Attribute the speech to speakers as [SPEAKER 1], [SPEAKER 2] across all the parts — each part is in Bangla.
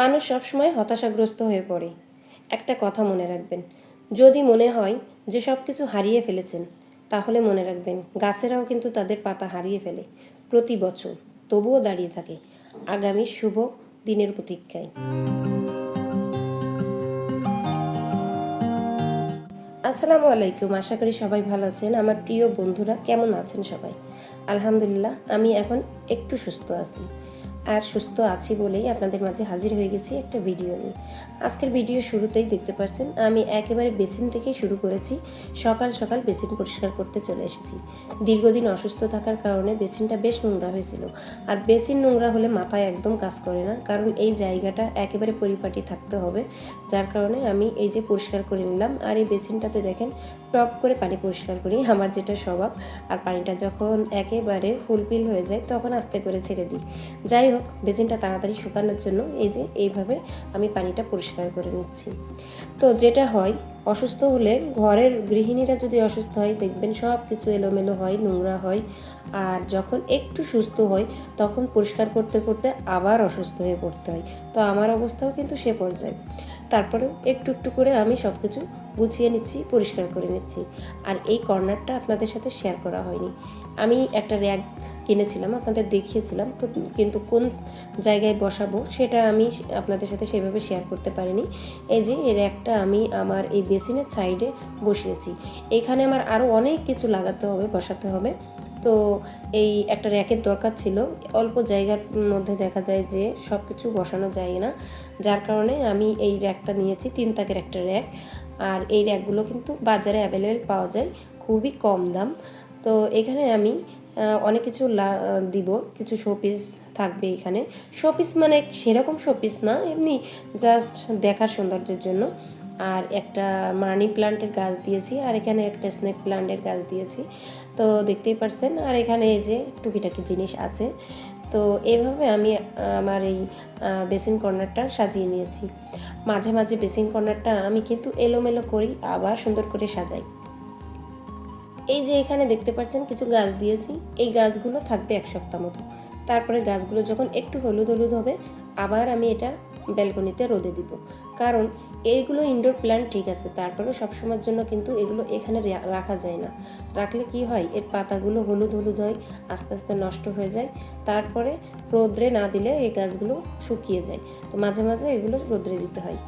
[SPEAKER 1] মানুষ সবসময় হতাশাগ্রস্ত হয়ে পড়ে। একটা কথা মনে রাখবেন, যদি মনে হয় যে সব কিছু হারিয়ে ফেলেছেন, তাহলে মনে রাখবেন গাছেরাও কিন্তু তাদের পাতা হারিয়ে ফেলে প্রতি বছর, তবুও দাঁড়িয়ে থাকে আগামী শুভ দিনের প্রতীক্ষায়। আসসালামু আলাইকুম, আশা করি সবাই ভালো আছেন। আমার প্রিয় বন্ধুরা, কেমন আছেন সবাই? আলহামদুলিল্লাহ, আমি এখন একটু সুস্থ আছি। আর সুস্থ আছি বলেই আপনাদের মাঝে হাজির হয়ে গেছি একটা ভিডিও নিয়ে। আজকের ভিডিও শুরুতেই দেখতে পারছেন, আমি একেবারে বেসিন থেকেই শুরু করেছি, সকাল সকাল বেসিন পরিষ্কার করতে চলে এসেছি। দীর্ঘদিন অসুস্থ থাকার কারণে বেসিনটা বেশ নোংরা হয়েছিল। আর বেসিন নোংরা হলে মাথায় একদম কাজ করে না, কারণ এই জায়গাটা একেবারে পরিপাটি থাকতে হবে, যার কারণে আমি এই যে পরিষ্কার করে নিলাম। আর এই বেসিনটাতে দেখেন, টপ করে পানি পরিষ্কার করি, আমার যেটা স্বভাব। আর পানিটা যখন একেবারে ফুলফিল হয়ে যায়, তখন আস্তে করে ছেড়ে দিই। যাই হোক, বেসিনটা তাড়াতাড়ি শুকানোর জন্য এই যে এইভাবে আমি পানিটা পরিষ্কার করে নিচ্ছি। তো যেটা হয়, অসুস্থ হলে ঘরের গৃহিণীরা যদি অসুস্থ হয়, দেখবেন সব কিছু এলোমেলো হয়, নোংরা হয়। আর যখন একটু সুস্থ হয়, তখন পরিষ্কার করতে করতে আবার অসুস্থ হয়ে পড়তে হয়। তো আমার অবস্থাও কিন্তু সে পর্যায়ে। তারপরেও একটু একটু করে আমি সব কিছু গুছিয়ে নিচ্ছি, পরিষ্কার করে নিচ্ছি। আর এই কর্নারটা আপনাদের সাথে শেয়ার করা হয়নি। আমি একটা র্যাক কিনেছিলাম, আপনাদের দেখিয়েছিলাম কিন্তু কোন জায়গায় বসাবো সেটা আমি আপনাদের সাথে সেভাবে শেয়ার করতে পারিনি। এই যে, এই র্যাকটা আমি আমার এই বেসিনের সাইডে বসিয়েছি। এখানে আমার আরও অনেক কিছু লাগাতে হবে, বসাতে হবে। তো এই একটা র্যাকের দরকার ছিল। অল্প জায়গার মধ্যে দেখা যায় যে সব কিছু বসানো যায় না। যার কারণে আমি এই র্যাকটা নিয়েছি, তিন তাকের একটা র্যাক। আর এই র্যাকগুলো কিন্তু বাজারে অ্যাভেলেবেল পাওয়া যায়, খুবই কম দাম। তো এখানে আমি অনেক কিছু দিব, কিছু শোপিস থাকবে এখানে। শোপিস মানে সেরকম শোপিস না, এমনি জাস্ট দেখার সৌন্দর্যের জন্য। আর একটা মানি প্লান্টের গাছ দিয়েছি, আর এখানে একটা স্নেক প্লান্টের গাছ দিয়েছি। তো দেখতেই পারছেন, আর এখানে এই যে টুকিটাকি জিনিস আছে। তো এইভাবে আমি আমার এই বেসিন কর্নারটা সাজিয়ে নিয়েছি। মাঝে মাঝে বেসিন কর্নারটা আমি কিন্তু এলোমেলো করি, আবার সুন্দর করে সাজাই। এই যে এখানে দেখতে পাচ্ছেন কিছু গাছ দিয়েছি, এই গাছগুলো থাকবে এক সপ্তাহ মতো। তারপরে গাছগুলো যখন একটু হলুদ হলুদ হবে, আবার আমি এটা ব্যালকনিতে রোদে দিব। কারণ এইগুলো ইনডোর প্ল্যান্ট ঠিক আছে, তারপরেও সবসময়ের জন্য কিন্তু এগুলো এখানে রাখা যায় না। রাখলে কি হয়, এর পাতাগুলো হলুদ হলুদ হয়, আস্তে আস্তে নষ্ট হয়ে যায়, তারপরে রোদ্রে না দিলে এই গাছগুলো শুকিয়ে যায়। তো মাঝে মাঝে এগুলো রোদ্রে দিতে হয়।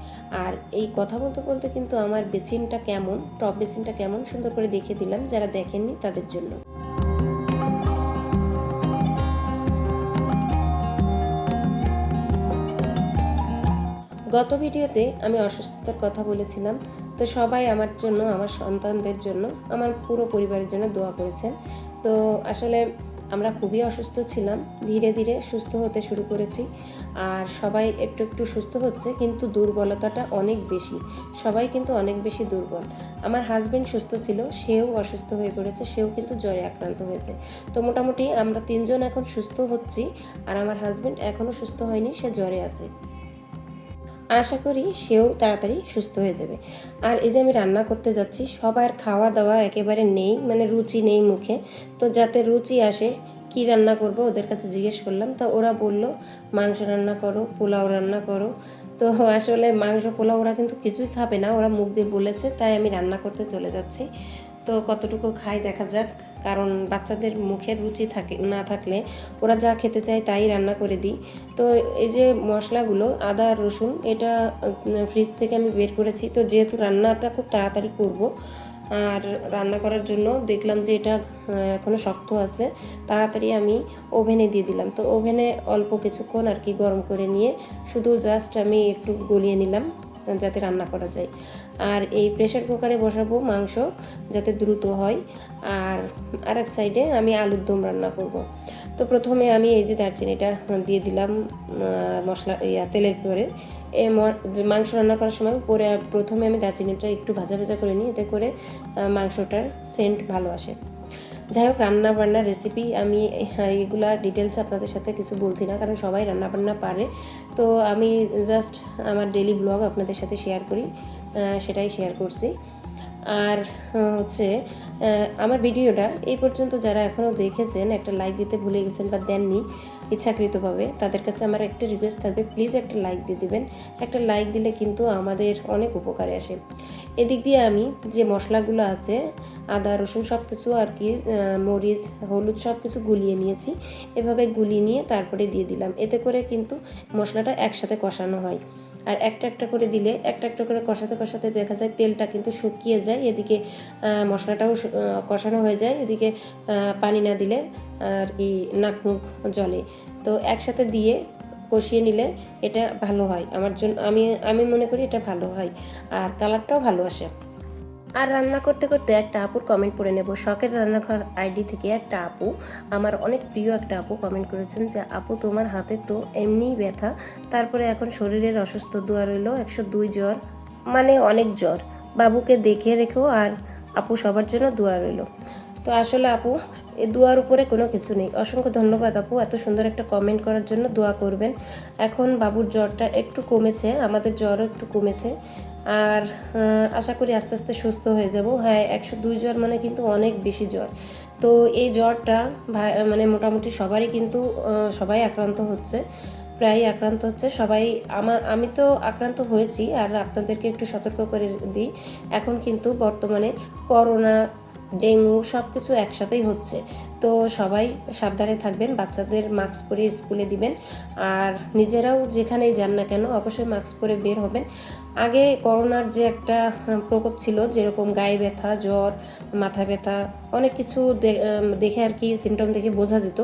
[SPEAKER 1] আর এই কথা বলতে বলতে কিন্তু আমার বেসিনটা কেমন টপ বেসিনটা কেমন সুন্দর করে দেখিয়ে দিলাম, যারা দেখেননি তাদের জন্য। গত ভিডিওতে আমি অসুস্থতার কথা বলেছিলাম, তো সবাই আমার জন্য, আমার সন্তানদের জন্য, আমার পুরো পরিবারের জন্য দোয়া করেছেন। তো আসলে আমরা খুবই অসুস্থ ছিলাম, ধীরে ধীরে সুস্থ হতে শুরু করেছি। আর সবাই একটু একটু সুস্থ হচ্ছে, কিন্তু দুর্বলতাটা অনেক বেশি। সবাই কিন্তু অনেক বেশি দুর্বল। আমার হাজবেন্ড সুস্থ ছিল, সেও অসুস্থ হয়ে পড়েছে, সেও কিন্তু জ্বরে আক্রান্ত হয়েছে। তো মোটামুটি আমরা তিনজন এখন সুস্থ হচ্ছি, আর আমার হাজবেন্ড এখনও সুস্থ হয়নি, সে জ্বরে আছে। আশা করি সেও তাড়াতাড়ি সুস্থ হয়ে যাবে। আর এই যে আমি রান্না করতে যাচ্ছি, সবার খাওয়া দাওয়া একেবারে নেই মানে রুচি নেই মুখে। তো যাতে রুচি আসে, কি রান্না করব ওদের কাছে জিজ্ঞেস করলাম। তো ওরা বলল, মাংস রান্না করো, পোলাও রান্না করো। তো আসলে মাংস, পোলাও ওরা কিন্তু কিছুই খাবে না, ওরা মুখ দিয়ে বলেছে, তাই আমি রান্না করতে চলে যাচ্ছি। তো কতটুকু খাই দেখা যাক। কারণ বাচ্চাদের মুখের রুচি থাকে না থাকলে ওরা যা খেতে চায় তাই রান্না করে দিই। তো এই যে মশলাগুলো আদা আর রসুন এটা ফ্রিজ থেকে আমি বের করেছি। তো যেহেতু রান্নাটা খুব তাড়াতাড়ি করব আর রান্না করার জন্য দেখলাম যে এটা আহ, এখনও শক্ত আছে তাড়াতাড়ি আমি ওভেনে দিয়ে দিলাম। তো ওভেনে অল্প কিছুক্ষণ আর কি গরম করে নিয়ে শুধু জাস্ট আমি একটু গলিয়ে নিলাম। যাতে রান্না করা যায়। আর এই প্রেশার কুকারে বসাবো মাংস যাতে দ্রুত হয়। আর আর এক সাইডে আমি আলুর দম রান্না করব। তো প্রথমে আমি এই যে দারচিনিটা দিয়ে দিলাম মশলা, ইয়া, তেলের পরে এ মাংস রান্না করার সময় পরে প্রথমে আমি দারচিনিটা একটু ভাজা ভাজা করে নিই। এতে করে মাংসটার সেন্ট ভালো আসে। যাই হোক রান্নাবান্নার রেসিপি আমি হ্যাঁ, এগুলা ডিটেলস আপনাদের সাথে কিছু বলছি না কারণ সবাই রান্না বান্না পারে। তো আমি জাস্ট আমার ডেলি ব্লগ আপনাদের সাথে শেয়ার করি সেটাই শেয়ার করছি। আর হচ্ছে আমার ভিডিওটা এই পর্যন্ত যারা এখনও দেখেছেন, একটা লাইক দিতে ভুলে গেছেন বা দেননি, ইচ্ছাকৃতভাবে, তাদের কাছে আমার একটা রিকোয়েস্ট থাকবে প্লিজ একটা লাইক দিয়ে দেবেন। একটা লাইক দিলে কিন্তু আমাদের অনেক উপকারে আসে। এদিক দিয়ে আমি যে মশলাগুলো আছে, আদা, রসুন সব কিছু আর কি মরিচ, হলুদ সব কিছু গুলিয়ে নিয়েছি, এভাবে গুলিয়ে নিয়ে তারপরে দিয়ে দিলাম। এতে করে কিন্তু মশলাটা একসাথে কষানো হয়। আর একটা একটা করে দিলে, একটা একটা করে কষাতে কষাতে দেখা যায় তেলটা কিন্তু শুকিয়ে যায়, এদিকে মশলাটাও কষানো হয়ে যায়, এদিকে পানি না দিলে আর কি নাক মুখ জলে তো একসাথে দিয়ে কষিয়ে নিলে এটা ভালো হয়। আমার জন্য, আমি আমি মনে করি এটা ভালো হয়। আর কালারটাও ভালো আসে। আর রান্না করতে করতে একটা আপুর কমেন্ট পড়ে নেব। শখের রান্নাঘর আইডি থেকে একটা আপু। আমার অনেক প্রিয় একটা আপু কমেন্ট করেছেন যে, আপু, তোমার হাতে তো এমনিই ব্যথা। তারপরে এখন শরীরের অসুস্থ দোয়া রইল একশো দুই জ্বর মানে অনেক জ্বর। বাবুকে দেখে রেখো আর আপু সবার জন্য দোয়া রইল তো আসলে আপু, এ দোয়ার উপরে কোনো কিছু নেই। অসংখ্য ধন্যবাদ আপু, এত সুন্দর একটা কমেন্ট করার জন্য দোয়া করবেন। এখন বাবুর জ্বরটা একটু কমেছে, আমাদের জ্বরও একটু কমেছে। আর আশা করি আস্তে আস্তে সুস্থ হয়ে যাব। হ্যাঁ একশো দুই জ্বর মানে কিন্তু অনেক বেশি জ্বর। তো এই জ্বরটা মানে মোটামুটি সবারই কিন্তু সবাই আক্রান্ত হচ্ছে। প্রায় আক্রান্ত হচ্ছে সবাই। আমা, আমি তো আক্রান্ত হয়েছি, আর আপনাদেরকে একটু সতর্ক করে দিই। এখন কিন্তু বর্তমানে করোনা, ডেঙ্গু সব কিছু একসাথেই হচ্ছে। তো সবাই সাবধানে থাকবেন, বাচ্চাদের মাস্ক পরে স্কুলে দিবেন। আর নিজেরাও যেখানেই যান না কেন, অবশ্যই মাস্ক পরে বের হবেন। আগে করোনার যে একটা প্রকোপ ছিল, যেরকম গায়ে ব্যথা, জ্বর, মাথা ব্যথা, অনেক কিছু দেখে আর কি সিমটম দেখে বোঝা যেত।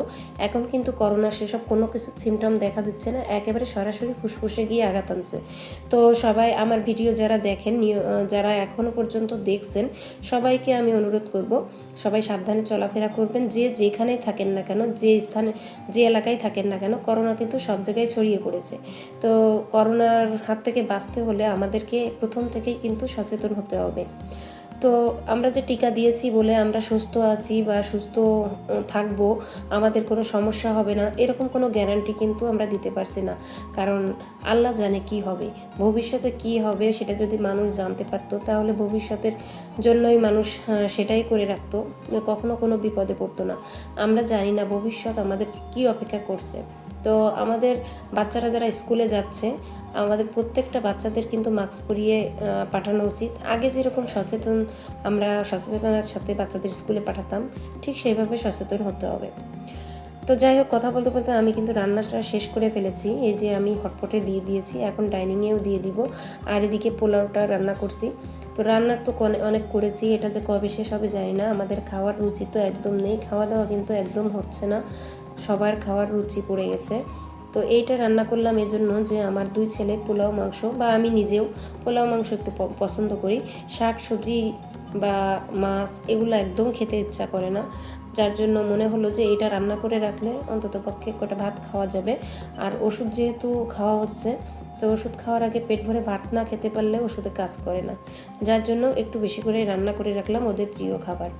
[SPEAKER 1] এখন কিন্তু করোনার সেসব কোনো কিছু সিমটম দেখা দিচ্ছে না, একেবারে সরাসরি ফুসফুসে গিয়ে আঘাত আনছে। তো সবাই আমার ভিডিও যারা দেখেন যারা এখনও পর্যন্ত দেখছেন, সবাইকে আমি অনুরোধ করব, সবাই সাবধানে চলাফেরা করবেন। যে যেখানেই থাকেন না কেন, যে স্থানে, যে এলাকায় থাকেন না কেন, করোনা কিন্তু সব জায়গায় ছড়িয়ে পড়েছে। তো করোনার হাত থেকে বাঁচতে হলে আমাদেরকে প্রথম থেকেই কিন্তু সচেতন হতে হবে। তো আমরা যে টিকা দিয়েছি বলে আমরা সুস্থ আছি বা সুস্থ থাকব, আমাদের কোনো সমস্যা হবে না, এরকম কোনো গ্যারান্টি কিন্তু আমরা দিতে পারছি না। কারণ আল্লাহ জানে কি হবে। ভবিষ্যতে কি হবে সেটা যদি মানুষ জানতে পারতো, তাহলে ভবিষ্যতের জন্যই মানুষ সেটাই করে রাখতো। কখনো কোনো বিপদে পড়তো না। আমরা জানি না ভবিষ্যৎ আমাদের কি অপেক্ষা করছে। তো আমাদের বাচ্চারা যারা স্কুলে যাচ্ছে, আমাদের প্রত্যেকটা বাচ্চাদের কিন্তু মাস্ক পরিয়ে পাঠানো উচিত। আগে যেরকম সচেতন আমরা সচেতনতার সাথে বাচ্চাদের স্কুলে পাঠাতাম, ঠিক সেইভাবে সচেতন হতে হবে। তো যাই হোক, কথা বলতে বলতে আমি কিন্তু রান্নাটা শেষ করে ফেলেছি। এই যে আমি হটপটে দিয়ে দিয়েছি, এখন ডাইনিংয়েও দিয়ে দিব। আর এদিকে পোলাওটা রান্না করছি। তো রান্নার তো অনেক করেছি, এটা যে কবে শেষ হবে জানি না। আমাদের খাওয়ার রুচি তো একদম নেই, খাওয়া দাওয়া কিন্তু একদম হচ্ছে না। সবার খাওয়ার রুচি পড়ে গেছে। তো এইটা রান্না করলাম এজন্য যে আমার দুই ছেলে পোলাও, মাংস বা আমি নিজেও পোলাও, মাংস একটু পছন্দ করি। শাক, সবজি বা মাছ এগুলো একদম খেতে ইচ্ছা করে না। যার জন্য মনে হলো যে এটা রান্না করে রাখলে অন্তত পক্ষে কটা ভাত খাওয়া যাবে। আর ওষুধ যেহেতু খাওয়া হচ্ছে, তো ওষুধ খাওয়ার আগে পেট ভরে ভাত না খেতে পারলে ওষুধে কাজ করে না। যার জন্য একটু বেশি করে রান্না করে রাখলাম ওদের প্রিয় খাবার।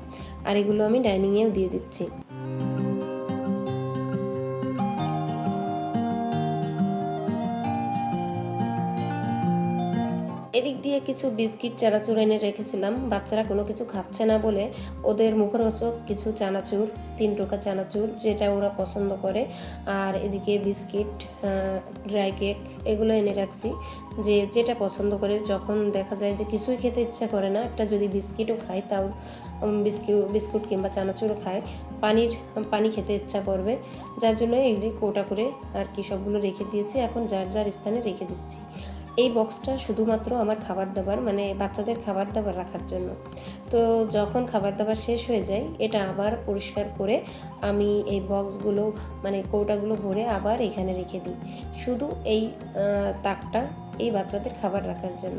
[SPEAKER 1] আর এগুলো আমি ডাইনিংয়েও দিয়ে দিচ্ছি। এদিক দিয়ে কিছু বিস্কিট চানাচুর এনে রেখেছিলাম। বাচ্চারা কোনো কিছু খাচ্ছে না বলে ওদের মুখরোচক কিছু চানাচুর, তিন টোকা চানাচুর যেটা ওরা পছন্দ করে। আর এদিকে বিস্কিট ড্রাই কেক এগুলো এনে রাখছি। যে যেটা পছন্দ করে, যখন দেখা যায় যে কিছুই খেতে ইচ্ছা করে না, একটা যদি বিস্কিটও খায় তাও বিস্কিট বিস্কুট কিংবা চানাচুরও খায়, পানির, পানি খেতে ইচ্ছা করবে। যার জন্য এই যে কোটা করে আর কি সবগুলো রেখে দিয়েছি, এখন যার যার স্থানে রেখে দিচ্ছি। এই বক্সটা শুধুমাত্র আমার খাবার দাবার মানে বাচ্চাদের খাবার দাবার রাখার জন্য। তো যখন খাবার দাবার শেষ হয়ে যায়, এটা আবার পরিষ্কার করে আমি এই বক্সগুলো মানে কৌটাগুলো ভরে আবার এখানে রেখে দিই। শুধু এই তাকটা এই বাচ্চাদের খাবার রাখার জন্য।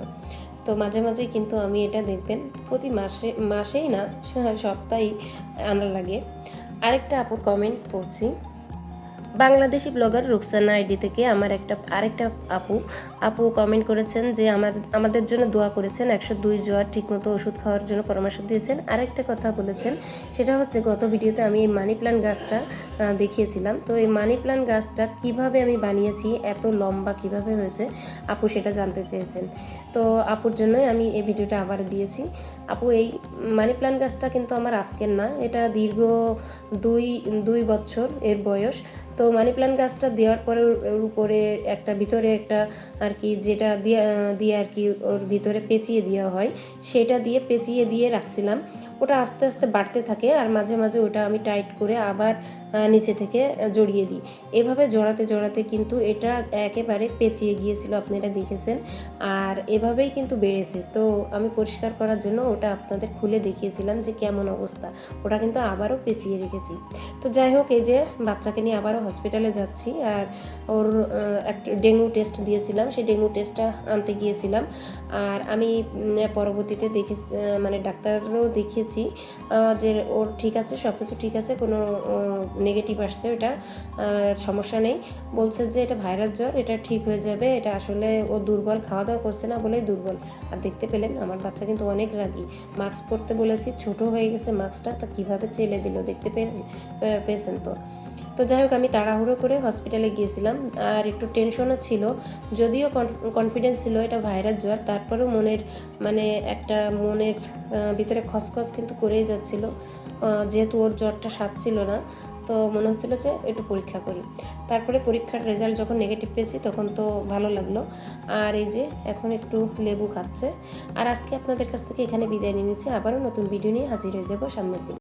[SPEAKER 1] তো মাঝে মাঝে কিন্তু আমি এটা দেখবেন, প্রতি মাসে, মাসেই না সপ্তাহেই আনা লাগে। আরেকটা আপুর কমেন্ট পড়ছি। বাংলাদেশি ব্লগার রুকসানা আইডি থেকে আমার একটা, আরেকটা আপু আপু কমেন্ট করেছেন যে আমার, আমাদের জন্য দোয়া করেছেন, একশো দুই জ্বর ঠিকমতো ওষুধ খাওয়ার জন্য পরামর্শ দিয়েছেন। আরেকটা কথা বলেছেন, সেটা হচ্ছে গত ভিডিওতে আমি এই মানি প্ল্যান্ট গাছটা দেখিয়েছিলাম। তো এই মানি প্ল্যান্ট গাছটা কীভাবে আমি বানিয়েছি, এত লম্বা কীভাবে হয়েছে, আপু সেটা জানতে চেয়েছেন। তো আপুর জন্যই আমি এই ভিডিওটা আবার দিয়েছি। আপু, এই মানি প্ল্যান্ট গাছটা কিন্তু আমার আজকের না, এটা দীর্ঘ দুই দুই বছর এর বয়স। তো মানি প্ল্যান্ট গাছটা দেওয়ার পরে ওর উপরে একটা ভিতরে একটা আর কি যেটা দিয়ে দিয়ে আর কি ওর ভিতরে পেঁচিয়ে দেওয়া হয়, সেটা দিয়ে পেঁচিয়ে দিয়ে রাখছিলাম। ওটা আস্তে আস্তে বাড়তে থাকে আর মাঝে মাঝে ওটা আমি টাইট করে আবার নিচে থেকে জড়িয়ে দিই। এভাবে জড়াতে জড়াতে কিন্তু এটা একেবারে পেঁচিয়ে গিয়েছিল, আপনারা দেখেছেন। আর এভাবেই কিন্তু বেড়েছে। তো আমি পরিষ্কার করার জন্য ওটা আপনাদের খুলে দেখিয়েছিলাম যে কেমন অবস্থা। ওটা কিন্তু আবারও পেঁচিয়ে রেখেছি। তো যাই হোক, এই যে বাচ্চাকে নিয়ে আবারও হসপিটালে যাচ্ছি। আর ওর একটা ডেঙ্গু টেস্ট দিয়েছিলাম। সেই ডেঙ্গু টেস্টটা আনতে গিয়েছিলাম। আর আমি পরবর্তীতে দেখে মানে ডাক্তারও দেখিয়েছি আহ, যে ওর ঠিক আছে সব কিছু ঠিক আছে কোনো নেগেটিভ আসছে ওটা সমস্যা নেই। বলছে যে এটা ভাইরাস জ্বর এটা ঠিক হয়ে যাবে এটা আসলে ও দুর্বল খাওয়া দাওয়া করছে না বলেই দুর্বল। আর দেখতে পেলেন আমার বাচ্চা কিন্তু অনেক রাগি। মাস্ক পরতে বলেছি ছোট হয়ে গেছে মাস্কটা তা কীভাবে চেলে দিল দেখতে পেয়েছি পেয়েছেন তো? তো যাই হোক, আমি তাড়াহুড়ো করে হসপিটালে গিয়েছিলাম। আর একটু টেনশনও ছিল। যদিও কনফিডেন্স ছিল, এটা ভাইরাস জ্বর। তারপরেও মনের মানে একটা মনের ভিতরে খসখস কিন্তু করেই যাচ্ছিল। যেহেতু ওর জ্বরটা সারছিল না, তো মনে হচ্ছিল যে একটু পরীক্ষা করি। তারপরে পরীক্ষার রেজাল্ট যখন নেগেটিভ পেয়েছি, তখন তো ভালো লাগল। আর এই যে, এখন একটু লেবু খাচ্ছে। আর আজকে আপনাদের কাছ থেকে এখানে বিদায় নিয়ে নিচ্ছি। আবারও নতুন ভিডিও নিয়ে হাজির হয়ে যাব সামনের দিন।